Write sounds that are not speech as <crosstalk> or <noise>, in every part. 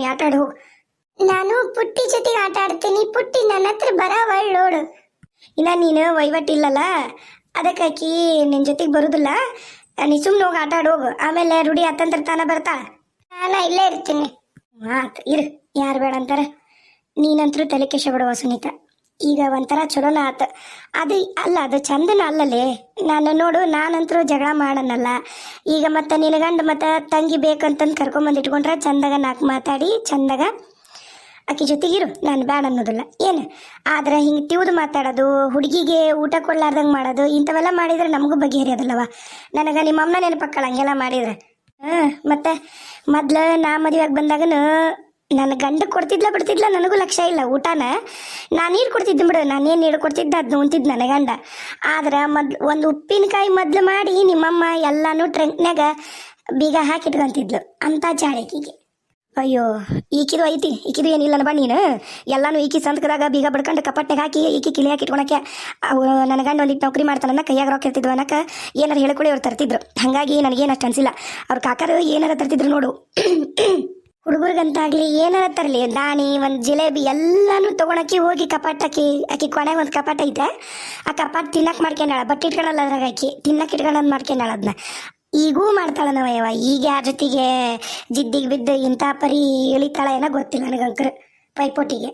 ನೀ ಆಟ ಆಡು. ನಾನು ಪುಟ್ಟಿ ಜೊತೆಗೆ ಆಟ ಆಡ್ತೀನಿ. ಪುಟ್ಟಿ ನನ್ನ ಹತ್ರ ಬರವಳ್ ನೋಡು. ಇನ್ನ ನೀನು ವಹಿವಟ್ಟಿಲ್ಲಲ್ಲ ಅದಕ್ಕಾಕಿ ನಿನ್ ಜೊತೆಗೆ ಬರುದಿಲ್ಲ. ನೀ ಸುಮ್ಮನೆ ಹೋಗಿ ಆಟ ಆಡೋಗು ಆಮೇಲೆ ರೂಢಿ ಹತ್ತಂತ್ರ ತಾನ ಬರ್ತಾ? ನಾನು ಇಲ್ಲೇ ಇರ್ತೀನಿ. ಆತ್ ಇರು. ಯಾರು ಬೇಡ ಅಂತಾರೆ. ನೀನಂತರೂ ತಲೆ ಕೆಶ ಬಿಡುವ ಸುನೀತಾ. ಈಗ ಒಂಥರ ಚಲೋನ ಆತ. ಅದು, ಅಲ್ಲ, ಅದು ಚಂದನ ಅಲ್ಲಲೇ. ನಾನು ನೋಡು, ನಾನಂತರೂ ಜಗಳ ಮಾಡನಲ್ಲ. ಈಗ ಮತ್ತೆ ನಿನಗಂಡು ಗಂಡ ಮತ್ತೆ ತಂಗಿ ಬೇಕಂತಂದು ಕರ್ಕೊಂಬಂದು ಇಟ್ಕೊಂಡ್ರೆ ಚಂದಾಗ ನಾಲ್ಕು ಮಾತಾಡಿ, ಚಂದಾಗ ಆಕೆ ಜೊತೆಗಿರು ನಾನು ಬೇಡ ಅನ್ನೋದಿಲ್ಲ. ಏನು? ಆದ್ರೆ ಹಿಂಗೆ ತಿವ್ದು ಮಾತಾಡೋದು, ಹುಡುಗಿಗೆ ಊಟ ಕೊಡ್ಲಾರ್ದಂಗೆ ಮಾಡೋದು, ಇಂಥವೆಲ್ಲ ಮಾಡಿದ್ರೆ ನಮಗೂ ಬಗೆಹರಿಯೋದಲ್ಲವ ನನಗೆ ನಿಮ್ಮ ಅಮ್ಮನ ನೆನಪಕ್ಕಲ್ಲ ಹಂಗೆಲ್ಲ ಮಾಡಿದ್ರೆ. ಹಾಂ, ಮತ್ತೆ ಮೊದ್ಲು ನಾ ಮದುವೆಗೆ ಬಂದಾಗನು ನನ್ನ ಗಂಡ ಕೊಡ್ತಿದ್ಲ ಬಿಡ್ತಿದ್ಲ ನನಗೂ ಲಕ್ಷ್ಯ ಇಲ್ಲ, ಊಟನ. ನಾನು ನೀರು ಕೊಡ್ತಿದ್ದೆ ಬಿಡು ನಾನೇನು ನೀರು ಕೊಡ್ತಿದ್ದೆ ಅದು ಉಣ್ತಿದ್ದು ನನ್ನ ಗಂಡ. ಆದ್ರೆ ಮೊದ್ಲು, ಒಂದು ಉಪ್ಪಿನಕಾಯಿ ಮೊದ್ಲು ಮಾಡಿ ನಿಮ್ಮಮ್ಮ ಎಲ್ಲಾನು ಟ್ರಂಕ್ನಾಗ ಬೀಗ ಹಾಕಿಟ್ಕೊಂತಿದ್ಲು, ಅಂತ ಜಾಳಕಿಗೆ ಅಯ್ಯೋ, ಈಕಿದು ಐತಿ, ಈಕಿದು ಏನಿಲ್ಲ ಬಾ ನೀನು. ಎಲ್ಲಾನು ಈಕಿ ಸಂತಕದಾಗ ಬೀಗ ಬಡ್ಕೊಂಡು ಕಪಟ್ಟೆಗೆ ಹಾಕಿ, ಈಕಿ ಕಿಳಿ ಹಾಕಿ ಇಟ್ಕೊಳಕ್ಕೆ ಅವು ನನ್ನ ಗಂಡ ಒಂದಿಟ್ಟು ನೌಕರಿ ಮಾಡ್ತಾನನ್ನ ಕೈಯಾಗ ರೊಕ್ಕ ಇರ್ತಿದ್ವು ಅನ್ನಕ್ಕೆ ಏನಾರು ಹೇಳ್ಕೊಳ್ಳಿ ಅವ್ರು ತರ್ತಿದ್ರು. ಹಾಗಾಗಿ ನನಗೇನು ಅಷ್ಟು ಅನಿಸಿಲ್ಲ. ಅವ್ರ ಕಾಕರು ಏನಾರ ತರ್ತಿದ್ರು ನೋಡು. ಹುಡುಗರಿಗಂತಾಗ್ಲಿ ಏನಾರ ತರಲಿ. ದಾಣಿ, ಒಂದು ಜಿಲೇಬಿ ಎಲ್ಲಾನು ತಗೊಳಕ್ಕೆ ಹೋಗಿ ಕಪಾಟ್ ಹಾಕಿ, ಆಕಿ ಕೊನೆಗೆ ಒಂದು ಕಪಾಟ್ ಐತೆ. ಆ ಕಪಾಟ್ ತಿನ್ನಕ್ಕೆ ಮಾಡ್ಕೊಂಡಾಳ ಬಟ್ಟೆ ಇಟ್ಕೊಳಲ್ಲ ಅದ್ರಾಗ ಆಕಿ. ತಿನ್ನಕ್ಕೆ ಇಟ್ಕೊಳ್ಳೋದು ಮಾಡ್ಕೊಂಡಾಳ ಅದನ್ನ ಈಗೂ ಮಾಡ್ತಾಳ ನಾವಯ್ಯವ ಈಗ ಯಾರ ಜೊತೆಗೆ ಜಿದ್ದಿಗೆ ಬಿದ್ದು ಇಂಥ ಪರಿ ಇಳಿತಾಳ ಏನೋ ಗೊತ್ತಿಲ್ಲ ನನಗಂಕರ್ ಪೈಪೋಟಿಗೆ.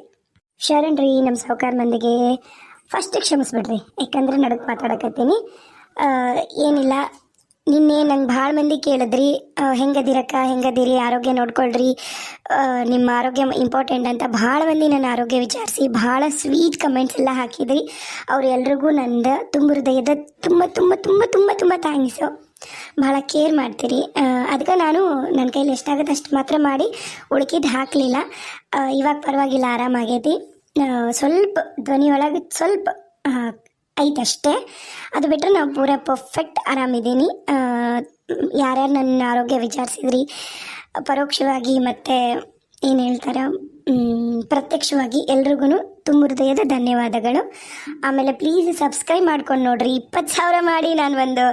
ಶರಣ್ರಿ ನಮ್ಮ ಸಾವುಕಾರ ಮಂದಿಗೆ ಫಸ್ಟ್ ಕ್ಷಮಿಸ್ಬಿಡ್ರಿ. ಯಾಕಂದ್ರೆ ನಡಕ್ ಮಾತಾಡಕತ್ತೀನಿ. ಏನಿಲ್ಲ. ನಿನ್ನೆ ನಂಗೆ ಭಾಳ ಮಂದಿ ಕೇಳಿದ್ರಿ ಹೆಂಗದಿರಕ್ಕ, ಹೆಂಗದಿರಿ, ಆರೋಗ್ಯ ನೋಡ್ಕೊಳ್ರಿ ನಿಮ್ಮ ಆರೋಗ್ಯ ಇಂಪಾರ್ಟೆಂಟ್ ಅಂತ ಭಾಳ ಮಂದಿ ನನ್ನ ಆರೋಗ್ಯ ವಿಚಾರಿಸಿ, ಭಾಳ ಸ್ವೀಟ್ ಕಮೆಂಟ್ಸ್ ಎಲ್ಲ ಹಾಕಿದ್ರಿ. ಅವರೆಲ್ಲರಿಗೂ ನಂದು ತುಂಬ ಹೃದಯದ ತುಂಬ ತುಂಬ ತುಂಬ ತುಂಬ ತುಂಬ ಥ್ಯಾಂಕ್ಸು ಭಾಳ ಕೇರ್ ಮಾಡ್ತೀರಿ. ಅದಕ್ಕೆ ನಾನು ನನ್ನ ಕೈಲಿ ಎಷ್ಟಾಗುತ್ತೆ ಅಷ್ಟು ಮಾತ್ರ ಮಾಡಿ ಉಳ್ಕಿದ್ದು ಹಾಕಲಿಲ್ಲ. ಇವಾಗ ಪರವಾಗಿಲ್ಲ, ಆರಾಮಾಗೈತಿ. ಸ್ವಲ್ಪ ಧ್ವನಿ ಒಳಗೆ ಸ್ವಲ್ಪ ಐತಷ್ಟೇ ಅದು ಬಿಟ್ಟರೆ ನಾವು ಪೂರ ಪರ್ಫೆಕ್ಟ್ ಆರಾಮಿದ್ದೀನಿ ಯಾರ್ಯಾರು ನನ್ನ ಆರೋಗ್ಯ ವಿಚಾರಿಸಿದ್ರಿ, ಪರೋಕ್ಷವಾಗಿ ಮತ್ತು ಏನು ಹೇಳ್ತಾರೆ ಪ್ರತ್ಯಕ್ಷವಾಗಿ ಎಲ್ರಿಗೂ ತುಂಬ ಹೃದಯದ ಧನ್ಯವಾದಗಳು. ಆಮೇಲೆ ಪ್ಲೀಸ್ ಸಬ್ಸ್ಕ್ರೈಬ್ ಮಾಡ್ಕೊಂಡು ನೋಡ್ರಿ. ಇಪ್ಪತ್ತು ಸಾವಿರ ಮಾಡಿ ನಾನು ಒಂದು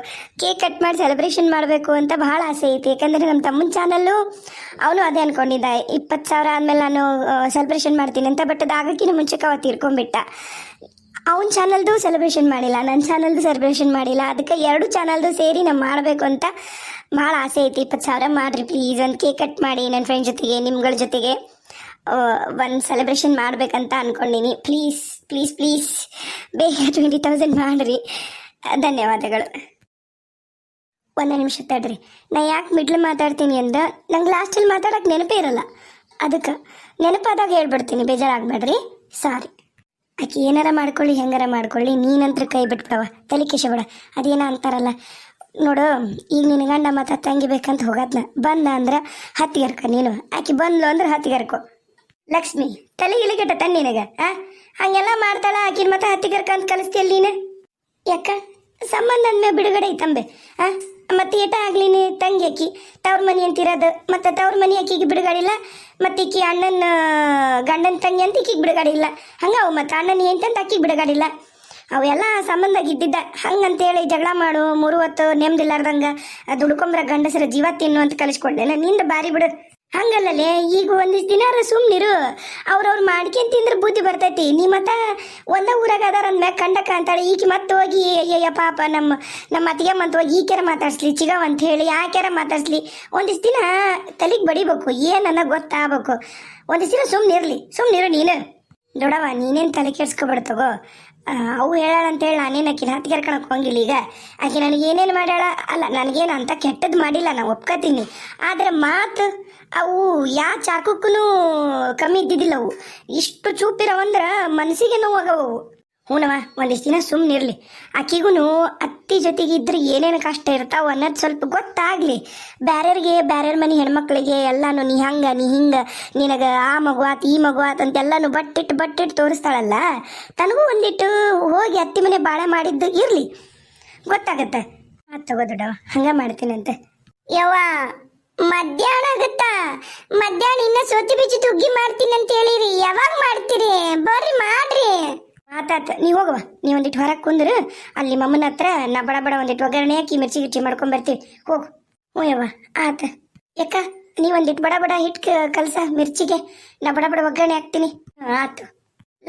ಕೇಕ್ ಕಟ್ ಮಾಡಿ ಸೆಲೆಬ್ರೇಷನ್ ಮಾಡಬೇಕು ಅಂತ ಭಾಳ ಆಸೆ ಐತಿ. ಯಾಕಂದರೆ ನಮ್ಮ ತಮ್ಮನ ಚಾನಲ್ಲು ಅವನು ಅದೇ ಅಂದ್ಕೊಂಡಿದ್ದ ಇಪ್ಪತ್ತು ಸಾವಿರ ಆದಮೇಲೆ ನಾನು ಸೆಲೆಬ್ರೇಷನ್ ಮಾಡ್ತೀನಿ ಅಂತ ಬಟ್ ಅದು ಆಗಕ್ಕಿಂತ ಮುಂಚೆ ಅವ ತೀರ್ಕೊಂಡ್ಬಿಟ್ಟ ಅವನ ಚಾನಲ್ದು ಸೆಲೆಬ್ರೇಷನ್ ಮಾಡಿಲ್ಲ ನನ್ನ ಚಾನಲ್ದು ಸೆಲೆಬ್ರೇಷನ್ ಮಾಡಿಲ್ಲ. ಅದಕ್ಕೆ ಎರಡು ಚಾನಲ್ದು ಸೇರಿ ನಾನು ಮಾಡಬೇಕು ಅಂತ ಭಾಳ ಆಸೆ ಐತಿ. ಇಪ್ಪತ್ತು ಸಾವಿರ ಮಾಡಿರಿ ಪ್ಲೀಸ್ ಒಂದು ಕೇಕ್ ಕಟ್ ಮಾಡಿ ನನ್ನ ಫ್ರೆಂಡ್ ಜೊತೆಗೆ, ನಿಮ್ಗಳ ಜೊತೆಗೆ ಒಂದು ಸೆಲೆಬ್ರೇಷನ್ ಮಾಡಬೇಕಂತ ಅಂದ್ಕೊಂಡಿನಿ ಪ್ಲೀಸ್ ಪ್ಲೀಸ್ ಪ್ಲೀಸ್ ಬೇಗ ಟ್ವೆಂಟಿ ತೌಸಂಡ್ ಮಾಡಿರಿ. ಧನ್ಯವಾದಗಳು. ಒಂದು ನಿಮಿಷ ತಡ್ರಿ. ನಾ ಯಾಕೆ ಮಿಡ್ಲ್ ಮಾತಾಡ್ತೀನಿ ಅಂದ, ನಂಗೆ ಲಾಸ್ಟಲ್ಲಿ ಮಾತಾಡೋಕೆ ನೆನಪೇ ಇರಲ್ಲ. ಅದಕ್ಕೆ ನೆನಪಾದಾಗ ಹೇಳ್ಬಿಡ್ತೀನಿ, ಬೇಜಾರಾಗಬೇಡ್ರಿ. ಸಾರಿ ಆಕೆ ಏನಾರ ಮಾಡ್ಕೊಳ್ಳಿ, ಹೆಂಗಾರ ಮಾಡ್ಕೊಳ್ಳಿ, ನೀನಂತ್ರ ಕೈ ಬಿಟ್ಬಿಡವ ತಲೆ ಬಿಡ. ಅದೇನೋ ಅಂತಾರಲ್ಲ. ನೋಡು, ಈಗ ನಿನ್ನ ಗಂಡ ಮತ್ತು ತಂಗಿ ಬೇಕಂತ ಹೋಗದ್ನ. ಬಂದ ಅಂದ್ರೆ ಹತ್ತಿಗರ್ಕ ನೀನು. ಆಕೆ ಬಂದ್ಲು ಅಂದ್ರೆ ಹತ್ತಿಗರ್ಕೋ. ಲಕ್ಷ್ಮಿ, ತಲೆ ಇಲಿಗೆಟ್ಟ ತನ್ನ ನಿನಗೆ, ಆ? ಹಂಗೆಲ್ಲ ಮಾಡ್ತಾಳ, ಆಕಿನ ಮತ್ತೆ ಹತ್ತಿಗರ್ಕ ಅಂತ ಕಲಿಸ್ತೀಯಲ್ಲ ನೀನು? ಯಾಕ? ಸಂಬಂಧ ಅಂದ್ಮೇಲೆ ಬಿಡುಗಡೆ ಐತಂಬೆ, ಆ? ಮತ್ತೆ ಏಟ ಆಗ್ಲಿ ನೀ ತಂಗಿ ಅಕ್ಕಿ? ತವ್ರ ಮನಿ ಅಂತಿರೋದು. ಮತ್ತೆ ತವ್ರ ಮನಿ ಅಕ್ಕಿಗೆ ಬಿಡುಗಡೆ ಇಲ್ಲ ಮತ್ತೆ ಈಕಿ ಅಣ್ಣನ ಗಂಡನ ತಂಗಿ ಅಂತ ಈಕಿಗೆ ಬಿಡುಗಡೆ ಇಲ್ಲ ಹಂಗ ಅವು ಮತ್ತೆ ಅಣ್ಣನ ಅಂತ ಆಕಿಗೆ ಬಿಡುಗಡೆ ಇಲ್ಲ ಅವೆಲ್ಲ ಸಂಬಂಧ ಇದ್ದಿದ್ದ. ಹಂಗಂತೇಳಿ ಜಗಳ ಮಾಡು ಮೂರು ಹೊತ್ತು ನೆಮ್ಮದಿಲ್ಲಾರ್ದಂಗ ದುಡ್ಕೊಂಬ್ರ ಗಂಡಸರ ಜೀವ ತಿನ್ನು ಅಂತ ಕಲಿಸ್ಕೊಂಡೆ ನಿಂದ ಬಾರಿ ಬಿಡು. ಹಂಗಲ್ಲಲೇ, ಈಗ ಒಂದಿಷ್ಟು ದಿನ ಸುಮ್ಮನಿರು ಅವ್ರವ್ರು ಮಾಡ್ಕೊಂಡ್ ತಿಂದ್ರೆ ಬುದ್ಧಿ ಬರ್ತೈತಿ. ನೀ ಮತ್ತ ಒಂದ ಊರಾಗ ಅದಾರ ಅಂದ್ಮ್ಯಾಗ ಕಂಡಕ ಅಂತಾಳೆ. ಈಕಿ ಮತ್ತೆ ಹೋಗಿ ಅಯ್ಯಯ್ಯ ಪಾಪ ನಮ್ಮ ನಮ್ಮ ಅತ್ತಿಗೆ ಮಂತ ಹೋಗಿ ಈಕೆರ ಮಾತಾಡ್ಸ್ಲಿ, ಚಿಗವ ಅಂತ ಹೇಳಿ ಯಾಕೆರ ಮಾತಾಡ್ಸ್ಲಿ. ಒಂದಿಷ್ಟು ದಿನ ತಲೆಗೆ ಬಡಿಬೇಕು. ಏನನ್ನ ಗೊತ್ತಾಗಬೇಕು. ಒಂದಿಷ್ಟು ದಿನ ಸುಮ್ಮನಿರ್ಲಿ ಸುಮ್ಮನಿರು ನೀನು. ದೊಡವ ನೀನೇನು ತಲೆ ಕೆಡ್ಸ್ಕೊಬೇಡ ತಗೋ. ಅವು ಹೇಳಾಳ ಅಂತೇಳಿ ನಾನೇನು ಆಕಿನ ಹತ್ತಿಗೆ ಕರ್ಕೊಳಕ್ ಹೋಗಿಲ್ಲ ಈಗ. ಆಕೆ ನನಗೆ ಏನೇನು ಮಾಡ್ಯಾಳ? ಅಲ್ಲ, ನನಗೇನು ಅಂತ ಕೆಟ್ಟದ್ದು ಮಾಡಿಲ್ಲ. ನಾನು ಒಪ್ಕೋತೀನಿ. ಆದರೆ ಮಾತು ಅವು ಯಾ ಚಾಕುಕ್ಕೂ ಕಮ್ಮಿ ಇದ್ದಿದ್ದಿಲ್ಲ ಅವು. ಇಷ್ಟು ಚೂಪಿರವಂದ್ರ ಮನಸ್ಸಿಗೆ ನೋವಾಗವು ಹ್ಞೂನವ ಒಂದಿಷ್ಟು ದಿನ ಸುಮ್ಮನಿರ್ಲಿ ಆಕಿಗೂ ಅತ್ತಿ ಜೊತೆಗೆ ಇದ್ರೆ ಏನೇನು ಕಷ್ಟ ಇರ್ತಾವ ಅನ್ನೋದು ಸ್ವಲ್ಪ ಗೊತ್ತಾಗ್ಲಿ. ಬೇರೆಯವ್ರಿಗೆ ಬೇರೆಯವ್ರ ಮನೆ ಹೆಣ್ಮಕ್ಳಿಗೆ ಎಲ್ಲಾನು ನೀ ಹಂಗ, ನೀ ಹಿಂಗ, ನಿನಗೆ ಆ ಮಗುವಾತ್ ಈ ಮಗುವಾತ್ ಆತ್ ಅಂತ ಎಲ್ಲಾನು ಬಟ್ಟಿಟ್ಟು ಬಟ್ಟಿಟ್ಟು ತೋರಿಸ್ತಾಳಲ್ಲ. ತನಗೂ ಒಂದಿಟ್ಟು ಹೋಗಿ ಅತ್ತಿ ಮನೆ ಬಾಳೆ ಮಾಡಿದ್ದು ಇರಲಿ. ಗೊತ್ತಾಗತ್ತೆ? ಆತ್ ತಗೋ ದೊಡ್ಡವ ಹಂಗ ಮಾಡ್ತೀನಂತೆ. ಯವ್ವ ಮಧ್ಯಾಹ್ನ ಆಗುತ್ತಾ? ಮಧ್ಯಾಹ್ನ ಇನ್ನ ಸೋತಿ ಬೀಜ ತುಗ್ಗಿ ಮಾಡ್ತೀನಿ ಅಂತ ಹೇಳಿರಿ. ಯಾವಾಗ ಮಾಡ್ತೀರಿ? ಬರ್ರಿ ಮಾಡ್ರಿ. ಆತಾತ ನೀವು ಹೋಗವ ನೀವು ಒಂದಿಟ್ಟು ಹೊರಗೆ ಕುಂದ್ರು, ಅಲ್ಲಿ ಮಮ್ಮನ ಹತ್ರ ನಾ ಬಡ ಬಡ ಒಂದಿಟ್ಟು ಒಗ್ಗರಣೆ ಹಾಕಿ ಮಿರ್ಚಿ ಗಿರ್ಚಿ ಮಾಡ್ಕೊಂಡ್ ಬರ್ತೀವಿ. ಹೋಗು. ಹ್ಞೂ ಯವ್ವ, ಆತ. ಯಾಕ? ನೀವು ಒಂದಿಟ್ಟು ಬಡ ಬಡ ಹಿಟ್ ಕಲ್ಸ ಮಿರ್ಚಿಗೆ. ನಾ ಬಡ ಬಡ ಒಗ್ಗರಣೆ ಹಾಕ್ತೀನಿ. ಆತು.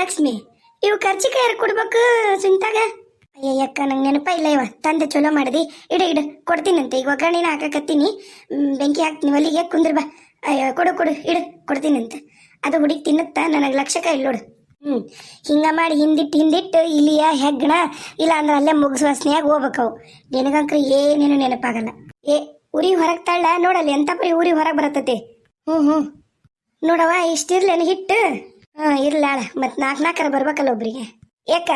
ಲಕ್ಷ್ಮಿ, ಇವು ಖರ್ಚಿಗೆ ಯಾರು ಕೊಡ್ಬೇಕು ಸುಂತಾಗ ಅಯ್ಯಕ್ಕ ನಂಗೆ ನೆನಪ ಇಲ್ಲ ಇವ. ತಂದೆ ಚಲೋ ಮಾಡಿದಿ. ಇಡು ಇಡು. ಕೊಡ್ತೀನಂತೆ. ಈಗ ಒಗ್ಗರಣೆನ ಹಾಕಕತ್ತೀನಿ. ಬೆಂಕಿ ಹಾಕ್ತೀನಿ. ಒಲಿಗೆ ಕುಂದ್ರ ಬಾ. ಅಯ್ಯೋ, ಕೊಡು ಕೊಡು. ಇಡು, ಕೊಡ್ತೀನಂತೆ. ಅದು ಹುಡುಗಿ ತಿನ್ನುತ್ತಾ? ನನಗೆ ಲಕ್ಷಕ ಇಲ್ಲ ನೋಡು. ಹ್ಞೂ ಹಿಂಗ ಮಾಡಿ ಹಿಂದಿಟ್ಟು ಹಿಂದಿಟ್ಟು ಇಲ್ಲಿಯ ಹೆಗ್ಗಣ ಇಲ್ಲ ಅಂದ್ರೆ ಅಲ್ಲೇ ಮುಗಿಸುವ ಸ್ನೇಹ ಹೋಗ್ಬೇಕವು. ನಿನಗಂಕ್ರ ಏನೇನು ನೆನಪಾಗಲ್ಲ. ಏ, ಉರಿ ಹೊರಗೆ ತಳ್ಳ? ನೋಡಲ್ಲ, ಎಂತ ಪರಿ ಉರಿ ಹೊರಗೆ ಬರತ್ತತಿ? ಹ್ಞೂ ಹ್ಞೂ ನೋಡವ ಇಷ್ಟಿರ್ಲೇನು ಹಿಟ್ಟು? ಹ್ಞೂ ಇರ್ಲಾಳ ಮತ್ತು ನಾಲ್ಕು ನಾಲ್ಕರ ಬರ್ಬೇಕಲ್ಲ ಒಬ್ರಿಗೆ. ಯಾಕ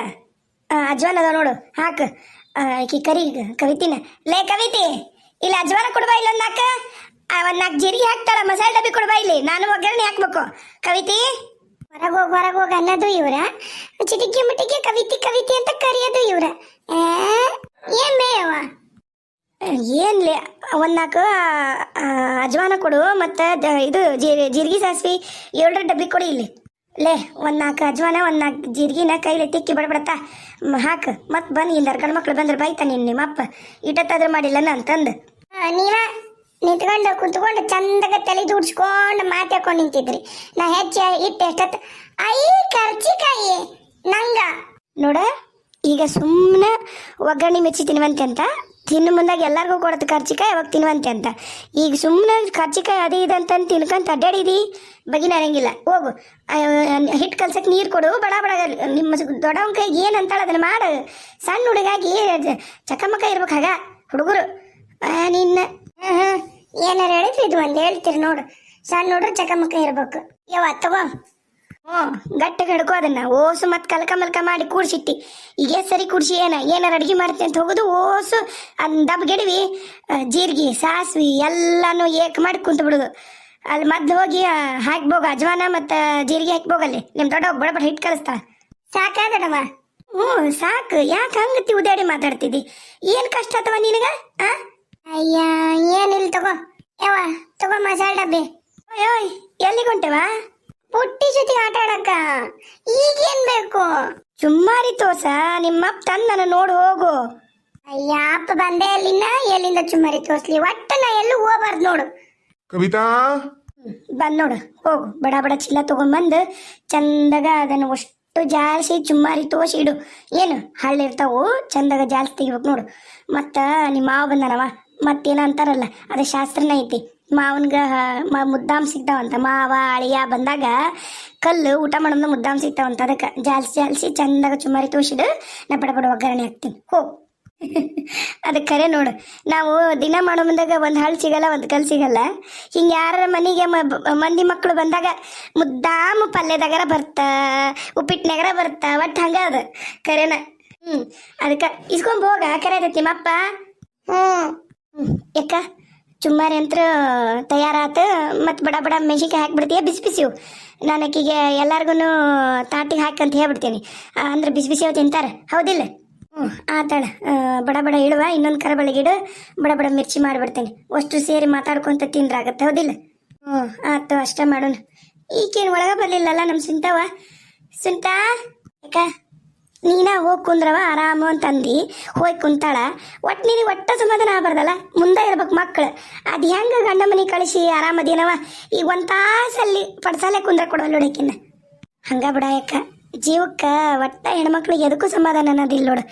ಅಜ್ವಾನ ಅದ ನೋಡು, ಹಾಕು. ಆಕಿ ಕರಿ, ಕವಿತಿನ. ಲೇ ಕವಿತಿ, ಇಲ್ಲ ಅಜ್ವಾನ ಕೊಡ್ಬಾ ಇಲ್ಲ ನಾಲ್ಕು ಒಂದು ನಾಲ್ಕು ಜೀರಿಗೆ ಹಾಕ್ತಾಳ, ಮಸಾಲೆ ಡಬ್ಬಿ ಕೊಡ್ಬಾ ಇಲ್ಲಿ. ನಾನು ಒಗ್ಗರಣೆ ಹಾಕ್ಬೇಕು. ಕವಿತಿ, ಹೊರಗೆ ಹೋಗಿ ಹೊರಗೆ ಹೋಗಿ ಅನ್ನೋದು ಇವ್ರ. ಚಿಟಿಕಿ ಮುಟಿಕಿ ಕವಿತಿ ಕವಿತಿ ಅಂತ ಕರೆಯೋದು ಇವ್ರ. ಏನ್ ಬೇಯವ ಏನ್ಲಿ ಒಂದು ನಾಲ್ಕು ಅಜ್ವಾನ ಕೊಡು, ಮತ್ತು ಇದು ಜೀರಿ ಜೀರಿಗೆ ಸಾಸಿವೆ, ಎರಡು ಡಬ್ಬಿ ಕೊಡಿ ಇಲ್ಲಿ. ಲೇ ಒಂದು ನಾಲ್ಕು ಅಜ್ವಾನ ಒಂದು ನಾಲ್ಕು ಜೀರಿಗೆನ ಕೈಲಿ ತಿಕ್ಕಿ ಬಡಬಡತ್ತ ಹಾಕು ಮತ್ತೆ ಬಂದು ಇಲ್ಲ ಗಂಡು ಮಕ್ಳು ಬಂದ್ರೆ ಬೈತಾನೆ ನಿಮ್ಮ ಅಪ್ಪ ಇಟ್ಟತ್ತಾದ್ರೂ ಮಾಡಿಲ್ಲ ಅಂತಂದು. ನೀವ ನಿಂತ್ಕೊಂಡು ಕುಂತ್ಕೊಂಡು ಚಂದಾಗ ತಲೆ ದುಡ್ಸ್ಕೊಂಡು ಮಾತಾಡ್ಕೊಂಡು ನಿಂತಿದ್ರಿ. ನಾ ಹೆಚ್ಚು ಇಟ್ಟು ಎಷ್ಟೊತ್ತು ಐ ಕರ್ಚಿಕಾಯಿ ನಂಗ. ನೋಡ ಈಗ ಸುಮ್ಮನೆ ಒಗ್ಗರಣೆ ಮೆಚ್ಚಿ ತಿನ್ನುವಂತೆ ಅಂತ. ತಿನ್ನು ಮುಂದಾಗ ಎಲ್ಲರಿಗೂ ಕೊಡತ್ತೆ ಕರ್ಚಿಕಾಯಿ ಯಾವಾಗ ತಿನ್ನುವಂತೆ ಅಂತ. ಈಗ ಸುಮ್ಮನೆ ಕರ್ಚಿಕಾಯಿ ಅದೇ ಇದೆ ಅಂತ ತಿನ್ಕೊಂತ ಅಡ್ಡಾಡಿದಿ ಬಗಿನ ಅನ್ನಂಗಿಲ್ಲ ಹೋಗು. ಹಿಟ್ಟು ಕಲ್ಸಕ್ಕೆ ನೀರು ಕೊಡು. ಬಡ ಬಡ ನಿಮ್ಮ ದೊಡ್ಡವನ ಕೈಗೆ ಏನು ಅಂತಾಳ ಅದನ್ನ ಮಾಡು. ಸಣ್ಣ ಹುಡುಗಾಗಿ ಚಕಮಕ ಇರ್ಬೇಕು ಹಾಗ ಹುಡುಗರು. ನಿನ್ನ. ಏನಾರು ಹೇಳಿದ್ರೆ ಇದು ಒಂದು ಹೇಳ್ತೀರಿ ನೋಡು. ಸಣ್ಣ ಹುಡುಗ್ರು ಚಕಮಕ ಇರ್ಬೇಕು. ಯಾವ ತಗೋ. ಗಟ್ಟಿಗೆ ಹಿಡ್ಕೋ ಅದನ್ನ. ಓಸು ಮತ್ ಕಲಕ ಮಲ್ಕ ಮಾಡಿ ಕೂಡ್ಸಿಟ್ಟಿ. ಈಗ ಸರಿ ಕೂಡ್ಸಿ, ಏನ? ಏನಾರ ಅಡ್ಗೆ ಮಾಡ್ತೀನಿ ಅಂತ ಹೋಗುದು, ಓಸು ಅದ್ ದಬ್ಗೆಡವಿ ಜೀರಿಗೆ, ಸಾಸ್ವಿ ಎಲ್ಲಾನು ಏಕ್ ಮಾಡಿ ಕುಂತ ಬಿಡುದು. ಅಲ್ಲಿ ಮದ್ದು ಹೋಗಿ ಹಾಕ್ಬೋಗ, ಅಜ್ವಾನ ಮತ್ತ ಜೀರಿಗೆ ಹಾಕ್ಬೋಗಲ್ಲಿ. ನಿಮ್ಮ ದೊಡ್ಡ ಬಡ ಬಡ ಹಿಟ್ ಕಲಿಸ್ತಾ ಸಾಕಾದಡವ ಹ್ಞೂ, ಸಾಕು. ಯಾಕೆ ಹಂಗತಿ ಉದಾಡಿ ಮಾತಾಡ್ತಿದ್ದಿ? ಏನು ಕಷ್ಟ ಅಥವಾ ನಿನಗ ಅಯ್ಯ, ಏನಿಲ್ಲ ತಗೋ. ಯಾವ ತಗೋ ಮಸಾಲೆ ಡಬ್ಬಿ. ಓಯ್, ಎಲ್ಲಿಗೆ ಹೊಂಟವಾ? ಆಟ ಆಡಕ್ಕ? ಈಗೇನ್ ಬೇಕು? ಚುಮ್ಮಾರಿ ತೋಸ ನಿಮ್ಮಪ್ಪ ತಂದು ನೋಡು ನೋಡಿ ಹೋಗು. ಅಯ್ಯಪ್ಪ ಬಂದೆ ಅಲ್ಲಿಂದ ಎಲ್ಲಿಂದ ಚುಮ್ಮಾರಿ ತೋರ್ಸ್ಲಿ? ಒಟ್ಟ ನಾ ಎಲ್ಲೂ ಹೋಗ್ಬಾರ್ದು ನೋಡು. ಕವಿತಾ? ಬಂದ್ ನೋಡು ಹೋಗು. ಬಡ ಬಡ ತಗೊಂಡ್ ತಗೊಂಬಂದು ಚಂದಗ ಅದನ್ನ ಅಷ್ಟು ಜಾಲಿಸಿ ಚುಮ್ಮಾರಿ ತೋಸಿ ಇಡು ಏನು ಹಳ್ಳಿರ್ತಾವು ಚಂದಗ ಜಾಲಿಸಿ ತೆಗಿಬೇಕು ನೋಡು. ಮತ್ತ ನಿಮ್ಮ ಮಾವ ಬಂದನವ ಮತ್ತೇನ ಅಂತಾರಲ್ಲ ಅದು ಶಾಸ್ತ್ರನ ಐತಿ. ಮಾವನ್ಗ ಮ ಮುದ್ದಾಮ್ ಸಿಗ್ತಾವಂತ. ಮಾವ ಅಳಿಯ ಬಂದಾಗ ಕಲ್ಲು ಊಟ ಮಾಡೋದು ಮುದ್ದಾಮ್ ಸಿಗ್ತಾವಂತ. ಅದಕ್ಕೆ ಜಾಲ್ಸಿ ಜಾಲ್ಸಿ ಚಂದಾಗ ಚುಮಾರಿ ತೋಸಿಡು ನಾ ಪಡ ಪಡ ಒಗ್ಗರಣೆ ಹಾಕ್ತೀನಿ. ಹೋ. <laughs> ಅದಕ್ಕೆ ಖರೆ ನೋಡು. ನಾವು ದಿನ ಮಾಡೋ ಮುಂದಾಗ ಒಂದು ಹಳ್ಳು ಸಿಗಲ್ಲ, ಒಂದು ಕಲ್ ಸಿಗಲ್ಲ. ಹಿಂಗೆ ಯಾರ ಮನೆಗೆ ಮಂದಿ ಮಕ್ಕಳು ಬಂದಾಗ ಮುದ್ದಾಮು ಪಲ್ಯದಾಗರ ಬರ್ತಾ ಉಪ್ಪಿಟ್ಟಿನಾಗರ ಬರ್ತಾ, ಒಟ್ಟು ಹಂಗ ಅದು. ಖರೇನ ಹ್ಞೂ ಅದಕ್ಕೆ ಹೋಗ. ಕರೆ ಅದೈತಿ ನಿಮ್ಮಪ್ಪ ಹ್ಞೂ ಯಾಕ? ಚುಮ್ಮಾರಿ ಅಂತ ತಯಾರಾತ ಮತ್ತು ಬಡ ಬಡ ಮೆಣಸಿನ್ಕಾಯಿ ಹಾಕ್ಬಿಡ್ತೀಯ, ಬಿಸಿ ಬಿಸಿವು ನಾನು ಆಕಿಗೆ ಎಲ್ಲಾರ್ಗು ತಾಟಿಗೆ ಹಾಕಿ ಅಂತ ಹೇಳ್ಬಿಡ್ತೀನಿ. ಅಂದ್ರೆ ಬಿಸಿ ಬಿಸಿ ತಿಂತಾರೆ. ಹೌದಿಲ್ಲ? ಹ್ಞೂ ಆತಾಳ ಬಡ ಬಡ ಇಡುವ ಇನ್ನೊಂದು ಕರಬಳಿಗೆ ಇಡು ಬಡ ಬಡ ಮಿರ್ಚಿ ಮಾಡಿಬಿಡ್ತೀನಿ. ಅಷ್ಟು ಸೇರಿ ಮಾತಾಡ್ಕೊಂತ ತಿಂದ್ರಾಗತ್ತೆ, ಹೌದಿಲ್ಲ? ಹ್ಞೂ, ಆತು, ಅಷ್ಟೇ ಮಾಡೋಣ. ಈಗೇನು ಒಳಗೆ ಬರಲಿಲ್ಲಲ್ಲ ನಮ್ಮ ಸುಂತವ ಸುಂತಾ? ಯಾಕ ನೀನ ಹೋಗಿ ಕುಂದ್ರವ ಆರಾಮು ಅಂತಂದು ಹೋಗಿ ಕುಂತಾಳ. ಒಟ್ಟು ನಿನಗೆ ಒಟ್ಟ ಸಮಾಧಾನ ಆಗ್ಬಾರ್ದಲ್ಲ, ಮುಂದೆ ಇರ್ಬೇಕು ಮಕ್ಕಳು ಅದು ಹೆಂಗೆ ಗಂಡ ಮನೆ ಕಳಿಸಿ ಆರಾಮದೇನವ ಈಗ ಒಂದು ತಾಸಲ್ಲಿ ಪಡ್ಸಾಲೆ ಕುಂದ್ರ ಕೊಡೋಲ್ಲ ಹುಡುಕಿನ ಹಂಗ ಬಿಡಾಯಕ್ಕ ಯಾಕ ಜೀವಕ್ಕೆ ಒಟ್ಟ ಹೆಣ್ಮಕ್ಳಿಗೆ ಎದಕ್ಕೂ ಸಮಾಧಾನ ಅನ್ನೋದಿಲ್ಲ ನೋಡು.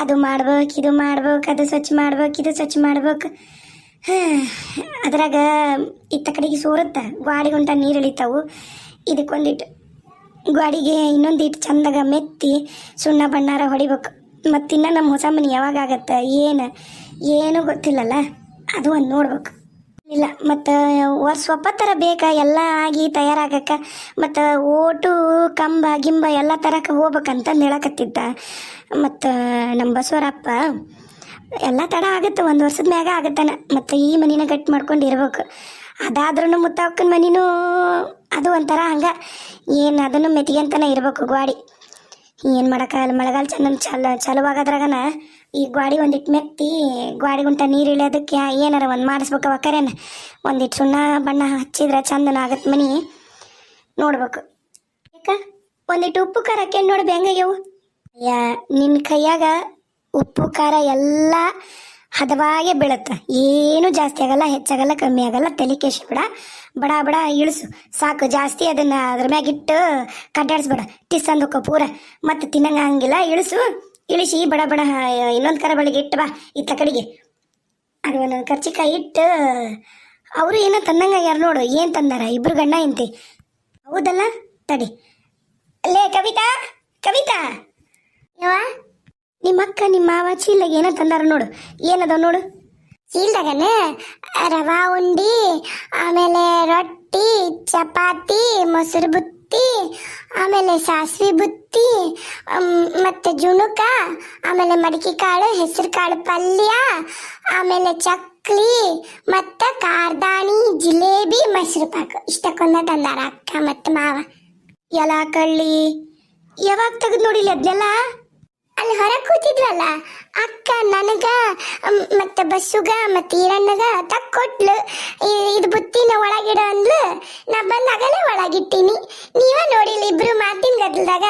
ಅದು ಮಾಡ್ಬೇಕು, ಇದು ಮಾಡ್ಬೇಕು, ಅದು ಸ್ವಚ್ಛ ಮಾಡ್ಬೇಕು, ಇದು ಸ್ವಚ್ಛ ಮಾಡ್ಬೇಕು. ಅದ್ರಾಗ ಇತ್ತ ಕಡೆಗೆ ಸೋರುತ್ತೆ ಗಾಡಿ ಗುಂಟ ನೀರು ಇಳಿತಾವು. ಇದಕ್ಕೊಂದಿಟ್ಟು ಗಾಡಿಗೆ ಇನ್ನೊಂದು ಇಟ್ಟು ಚಂದಾಗ ಮೆತ್ತಿ ಸುಣ್ಣ ಬಣ್ಣಾರ ಹೊಡಿಬೇಕು. ಮತ್ತಿನ್ನ ನಮ್ಮ ಹೊಸ ಮನೆ ಯಾವಾಗ ಆಗತ್ತೆ ಏನು, ಏನೂ ಗೊತ್ತಿಲ್ಲಲ್ಲ, ಅದು ಒಂದು ನೋಡ್ಬೇಕು. ಇಲ್ಲ, ಮತ್ತು ವರ್ಷ ಥರ ಬೇಕಾ, ಎಲ್ಲ ಆಗಿ ತಯಾರಾಗಕ್ಕೆ, ಮತ್ತು ಓಟು, ಕಂಬ, ಗಿಂಬ ಎಲ್ಲ ತರಕ್ಕೆ ಹೋಗ್ಬೇಕಂತಂದು ಹೇಳಕತ್ತಿದ್ದ. ಮತ್ತು ನಮ್ಮ ಬಸವರಪ್ಪ, ಎಲ್ಲ ತಡ ಆಗುತ್ತೆ, ಒಂದು ವರ್ಷದ ಮ್ಯಾಗ ಆಗುತ್ತಾನೆ. ಮತ್ತು ಈ ಮನಿನ ಗಟ್ಟಿ ಮಾಡ್ಕೊಂಡು ಇರ್ಬೇಕು. ಅದಾದ್ರೂ ಮುತ್ತಾಕನ ಮನಿನೂ ಅದು ಒಂಥರ ಹಂಗೆ. ಏನು ಅದನ್ನು ಮೆತ್ತಿಗೆಂತನ ಇರ್ಬೇಕು ಗಾಡಿ ಏನು ಮಾಡೋಕ್ಕಾಗಲ್ಲ ಮಳೆಗಾಲ ಚಂದ ಚಲ, ಚಲುವಾಗದ್ರಾಗನ ಈ ಗಾಡಿ ಒಂದಿಟ್ಟು ಮೆತ್ತಿ ಗಾಡಿ ಗುಂಟ ನೀರು ಇಳಿಯೋದಕ್ಕೆ ಏನಾರ ಒಂದು ಮಾಡಿಸ್ಬೇಕು ಕರೇನ. ಒಂದಿಟ್ಟು ಸುಣ್ಣ ಬಣ್ಣ ಹಚ್ಚಿದ್ರೆ ಚಂದನ ಆಗತ್ತೆ ಮನಿ. ನೋಡ್ಬೇಕು. ಯಾಕ ಒಂದಿಟ್ಟು ಉಪ್ಪು ಖಾರ ಹಾಕ್ಯಂಡು ನೋಡಿ ಹೆಂಗಾಗ್ಯವು ಯಾ ನಿನ್ನ ಕೈಯಾಗ ಉಪ್ಪು ಖಾರ ಎಲ್ಲ ಹದವಾಗೆ ಬೀಳುತ್ತೆ. ಏನು ಜಾಸ್ತಿ ಆಗಲ್ಲ, ಹೆಚ್ಚಾಗಲ್ಲ, ಕಮ್ಮಿ ಆಗಲ್ಲ, ತಲೆ ಕೆಡಿಸ್ಬೇಡ ಬಡ. ಬಡ ಇಳಿಸು. ಸಾಕು, ಜಾಸ್ತಿ ಅದನ್ನ ಅದ್ರ ಮ್ಯಾಗ ಇಟ್ಟು ಕಡ್ಡಾಡಿಸ್ಬೇಡ ಟಿಸ್ ಅಂದಕ್ಕ ಪೂರ. ಮತ್ತೆ ತಿನ್ನಂಗ ಹಂಗಿಲ್ಲ ಇಳಿಸು. ಇಳಿಸಿ, ಬಡ ಬಡ, ಇನ್ನೊಂದು ಕರ ಬಳಿಗೆ ಇಟ್ಟು ಬಾ, ಇತ್ತ ಕಡೆಗೆ. ಅದು ಒಂದೊಂದು ಕರ್ಚಿಕಾಯಿ ಇಟ್ಟು, ಅವರು ಏನೋ ತಂದಂಗ ಯಾರು ನೋಡು. ಏನು ತಂದಾರ? ಇಬ್ರು ಗಂಡ ಎಂತಿ ಹೌದಲ್ಲ? ತಡಿ. ಲೇ, ಕವಿತಾ ಕವಿತಾ. ಯವ್ವ? ನಿಮ್ಮ ಅಕ್ಕ ನಿಮ್ಮ ಮಾವ ಚೀಲಾಗ ಏನ ತಂದಾರ ನೋಡು. ಏನದ ನೋಡು? ಚೀಲ್ದಾಗನ ರವಾ ಉಂಡಿ, ಆಮೇಲೆ ರೊಟ್ಟಿ, ಚಪಾತಿ, ಮೊಸರು ಬುತ್ತಿ, ಆಮೇಲೆ ಸಾಸಿವೆ ಬುತ್ತಿ ಮತ್ತೆ ಜುಣುಕ, ಆಮೇಲೆ ಮಡಿಕೆ ಕಾಳು, ಹೆಸರು ಕಾಳು ಪಲ್ಯ, ಆಮೇಲೆ ಚಕ್ಲಿ, ಮತ್ತೆ ಕಾರ್ದಾಣಿ ಜಿಲೇಬಿ, ಮೈಸೂರು ಪಾಕು. ಇಷ್ಟಕ್ಕೊಂದ ತಂದಾರ ಅಕ್ಕ ಮತ್ತೆ ಮಾವ. ಎಲ್ಲ ಕಳ್ಳಿ. ಯಾವಾಗ ತೆಗೆದು ನೋಡಿಲ್ಲ ಅದನ್ನೆಲ್ಲ ಅಲ್ಲಿ ಹೊರಗೆ ಕೂತಿದ್ವಲ್ಲ, ಅಕ್ಕ ನನಗ ಮತ್ತೆ ಬಸ್ಸುಗ, ಮತ್ತೆ ಈರಣ್ಣಗ ತಕ್ಕೊಟ್ಲು. ಇದು ಬುತ್ತಿನ ಒಳಗಿಡ ಅಂದ್ಲು ನಾ ಬಂದಾಗಲೇ ಒಳಗಿಟ್ಟಿನಿ. ನೀವ ನೋಡಿಲ್ಲ ಇಬ್ರು ಮಾತಿನ ಗದ್ದಲ್ದಾಗ